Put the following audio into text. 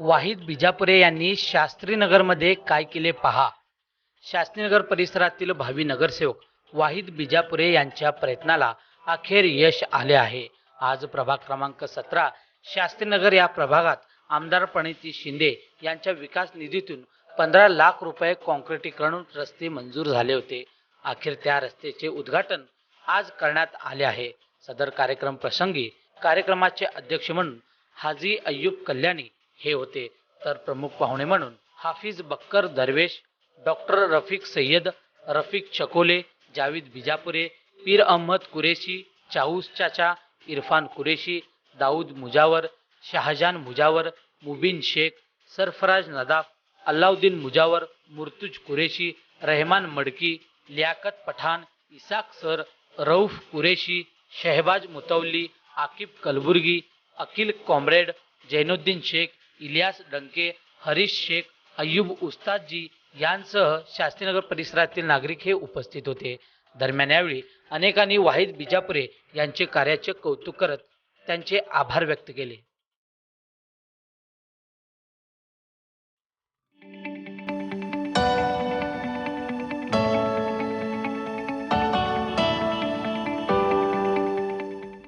वाहिद बिजापुरे यांनी शास्त्रीनगरमध्ये काय केले पहा? शास्त्रीनगर परिसरातील भावी नगरसेवक वाहिद बिजापुरे यांच्या प्रयत्नाला अखेर यश आले आहे. आज प्रभाग क्रमांक सतरा शास्त्रीनगर या प्रभागात आमदार प्रणिती शिंदे यांच्या विकास निधीतून पंधरा लाख रुपये कॉन्क्रिटीकरण रस्ते मंजूर झाले होते. अखेर त्या रस्त्याचे उद्घाटन आज करण्यात आले आहे. सदर कार्यक्रम प्रसंगी कार्यक्रमाचे अध्यक्ष म्हणून हाजी अय्यूब कल्याणी हे होते. तर प्रमुख पाहुणे म्हणून हाफिज बक्कर दरवेश डॉक्टर रफिक सय्यद रफिक चकोले जावीद बिजापुरे पीर अहमद कुरेशी चाऊस चाचा इरफान कुरेशी दाऊद मुजावर शहाजान मुजावर मुबीन शेख सरफराज नदाफ अल्लाउद्दीन मुजावर मुर्तुज कुरेशी रहमान मडकी लियाकत पठाण इसाक सर रऊफ कुरेशी शहबाज मुतवली आकिब कलबुर्गी अकिल कॉम्रेड जैनुद्दीन शेख इलियास डंके हरीश शेख अय्यूब उस्तादजी यांसह शास्त्रीनगर परिसरातील नागरिक हे उपस्थित होते. दरम्यान यावेळी अनेकांनी वाहिद बिजापुरे यांचे कार्याचे कौतुक करत त्यांचे आभार व्यक्त केले.